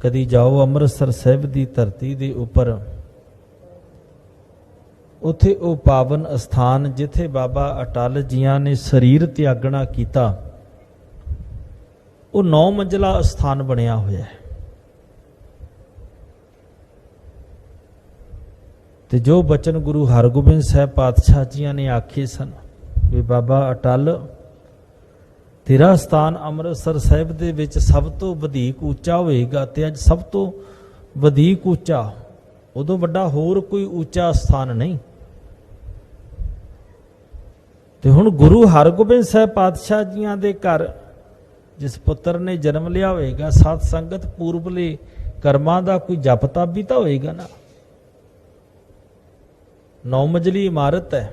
ਕਦੀ ਜਾਓ ਅੰਮ੍ਰਿਤਸਰ ਸਾਹਿਬ ਦੀ ਧਰਤੀ ਦੇ ਉੱਪਰ। ਉਥੇ ਉਹ ਪਾਵਨ ਅਸਥਾਨ ਜਿੱਥੇ ਬਾਬਾ ਅਟਲ ਜੀਆਂ ਨੇ ਸਰੀਰ ਤਿਆਗਣਾ ਕੀਤਾ। ਉਹ ਨੌ ਮੰਜ਼ਲਾ ਅਸਥਾਨ ਬਣਿਆ ਹੋਇਆ ਹੈ। ਤੇ ਜੋ ਬਚਨ ਗੁਰੂ ਹਰਗੋਬਿੰਦ ਸਾਹਿਬ ਪਾਤਸ਼ਾਹ ਜੀਆਂ ਨੇ ਆਖੇ ਸਨ, ਵੀ ਬਾਬਾ ਅਟਲ ਤੇਰਾ ਸਥਾਨ ਅੰਮ੍ਰਿਤਸਰ ਸਾਹਿਬ ਦੇ ਵਿੱਚ ਸਭ ਤੋਂ ਵਧੇਕ ਉੱਚਾ ਹੋਏਗਾ ਤੇ ਅੱਜ ਸਭ ਤੋਂ ਵਧੇਕ ਉੱਚਾ, ਉਦੋਂ ਵੱਡਾ ਹੋਰ ਕੋਈ ਉੱਚਾ ਸਥਾਨ ਨਹੀਂ। ਤੇ ਹੁਣ ਗੁਰੂ ਹਰਗੋਬਿੰਦ ਸਾਹਿਬ ਪਾਤਸ਼ਾਹ ਜੀਆਂ ਦੇ ਘਰ, ਜਿਸ ਪੁੱਤਰ ਨੇ ਜਨਮ ਲਿਆ ਹੋਏਗਾ ਸਤ ਸੰਗਤ ਪੂਰਬਲੇ ਕਰਮਾਂ ਦਾ ਕੋਈ ਜਪ ਤਪ ਵੀ ਤਾਂ ਹੋਏਗਾ ਨਾ। ਨੌ ਮੰਜ਼ਲੀ ਇਮਾਰਤ ਹੈ।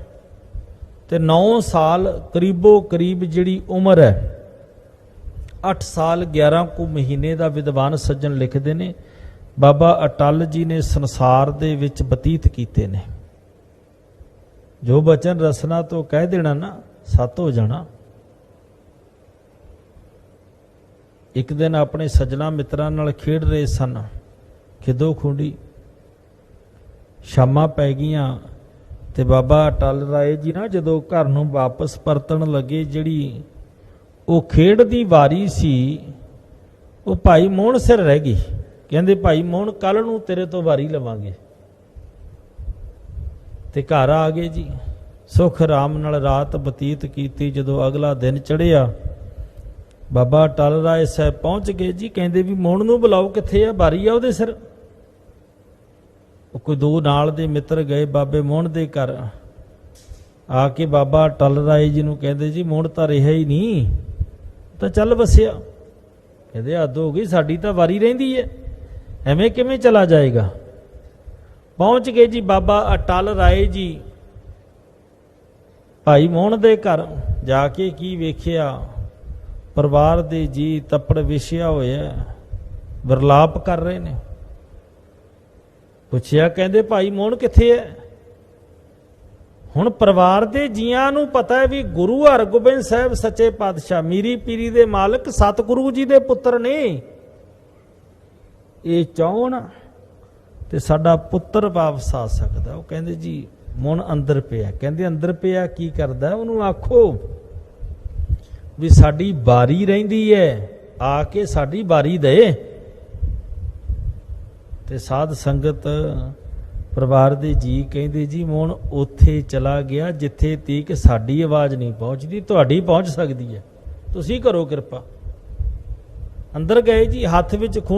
ਤੇ 9 ਸਾਲ ਕਰੀਬੋ ਕਰੀਬ ਜਿਹੜੀ ਉਮਰ ਹੈ 8 ਸਾਲ 11 ਕੁ ਮਹੀਨੇ ਦਾ ਵਿਦਵਾਨ ਸੱਜਣ ਲਿਖਦੇ ਨੇ, ਬਾਬਾ ਅਟਲ ਜੀ ਨੇ ਸੰਸਾਰ ਦੇ ਵਿੱਚ ਬਤੀਤ ਕੀਤੇ ਨੇ। ਜੋ ਬਚਨ ਰਸਨਾ ਤੋਂ ਕਹਿ ਦੇਣਾ ਨਾ, ਸਤ ਹੋ ਜਾਣਾ। ਇੱਕ ਦਿਨ ਆਪਣੇ ਸੱਜਣਾ ਮਿੱਤਰਾਂ ਨਾਲ ਖੇਡ ਰਹੇ ਸਨ। ਖਿਦੋ ਖੁੰਡੀ, ਸ਼ਾਮਾਂ ਪੈ ਗਈਆਂ ਤੇ ਬਾਬਾ ਅਟਲ ਰਾਏ ਜੀ ਨਾ ਜਦੋਂ ਘਰ ਨੂੰ ਵਾਪਸ ਪਰਤਣ ਲੱਗੇ, ਜਿਹੜੀ ਉਹ ਖੇਡ ਦੀ ਵਾਰੀ ਸੀ, ਉਹ ਭਾਈ ਮੋਹਨ ਸਿਰ ਰਹਿ ਗਈ। ਕਹਿੰਦੇ, ਭਾਈ ਮੋਹਨ ਕੱਲ ਨੂੰ ਤੇਰੇ ਤੋਂ ਵਾਰੀ ਲਵਾਂਗੇ। ਤੇ ਘਰ ਆ ਗਏ ਜੀ। ਸੁਖ ਆਰਾਮ ਨਾਲ ਰਾਤ ਬਤੀਤ ਕੀਤੀ, ਜਦੋਂ ਅਗਲਾ ਦਿਨ ਚੜਿਆ ਬਾਬਾ ਟਲ ਰਾਏ ਸਾਹਿਬ ਪਹੁੰਚ ਗਏ ਜੀ। ਕਹਿੰਦੇ ਵੀ, ਮੋਹਨ ਨੂੰ ਬੁਲਾਓ, ਕਿੱਥੇ ਆ? ਵਾਰੀ ਆ ਉਹਦੇ ਸਿਰ? ਉਹ ਕੋਈ ਦੋ ਨਾਲ ਦੇ ਮਿੱਤਰ ਗਏ ਬਾਬੇ ਮੋਹਨ ਦੇ ਘਰ। ਆ ਕੇ ਬਾਬਾ ਟਲ ਰਾਏ ਜੀ ਨੂੰ ਕਹਿੰਦੇ, ਜੀ, ਮੋਹਨ ਤਾਂ ਰਿਹਾ ਹੀ ਨਹੀਂ। ਤਾਂ ਚੱਲ ਵਸਿਆ। ਕਹਿੰਦੇ, ਹੱਦ ਹੋ ਗਈ, ਸਾਡੀ ਤਾਂ ਵਾਰੀ ਰਹਿੰਦੀ ਹੈ ਐਵੇਂ ਕਿਵੇਂ ਚਲਾ ਜਾਏਗਾ? ਪਹੁੰਚ ਗਏ ਜੀ ਬਾਬਾ ਅਟਲ ਰਾਏ ਜੀ। ਭਾਈ ਮੋਹਨ ਦੇ ਘਰ ਜਾ ਕੇ ਕੀ ਵੇਖਿਆ? ਪਰਿਵਾਰ ਦੇ ਜੀ ਤੱਪੜ ਵਿਛਿਆ ਹੋਇਆ ਵਿਰਲਾਪ ਕਰ ਰਹੇ ਨੇ। ਪੁੱਛਿਆ, ਕਹਿੰਦੇ, ਭਾਈ ਮੋਹਨ ਕਿੱਥੇ ਹੈ ਹੁਣ ਪਰਿਵਾਰ ਦੇ ਜੀਆਂ ਨੂੰ ਪਤਾ ਹੈ ਵੀ ਗੁਰੂ ਹਰਗੋਬਿੰਦ ਸਾਹਿਬ ਸੱਚੇ ਪਾਤਸ਼ਾਹ ਮੀਰੀ ਪੀਰੀ ਦੇ ਮਾਲਕ ਸਤਿਗੁਰੂ ਜੀ ਦੇ ਪੁੱਤਰ ਨੇ। ਇਹ ਚਾਹਣ ਤੇ ਸਾਡਾ ਪੁੱਤਰ ਵਾਪਸ ਆ ਸਕਦਾ। ਉਹ ਕਹਿੰਦੇ, ਜੀ, ਮੋਹਨ ਅੰਦਰ ਪਿਆ ਕਹਿੰਦੇ, ਅੰਦਰ ਪਿਆ, ਕੀ ਕਰਦਾ? ਉਹਨੂੰ ਆਖੋ ਵੀ ਸਾਡੀ ਬਾਰੀ ਰਹਿੰਦੀ ਹੈ ਆ ਕੇ ਸਾਡੀ ਬਾਰੀ ਦੇ। ਤੇ ਸਾਧ ਸੰਗਤ ਪਰਿਵਾਰ ਦੇ ਜੀ ਕਹਿੰਦੇ, ਜੀ ਮੋਹਨ, ਉੱਥੇ ਚਲਾ ਗਿਆ ਜਿੱਥੇ ਤੀਕ ਸਾਡੀ ਆਵਾਜ਼ ਨਹੀਂ ਪਹੁੰਚਦੀ, ਤੁਹਾਡੀ ਪਹੁੰਚ ਸਕਦੀ ਹੈ। ਤੁਸੀਂ ਕਰੋ ਕਿਰਪਾ। ਅੰਦਰ ਗਏ ਜੀ, ਹੱਥ ਵਿੱਚ ਖੂਨ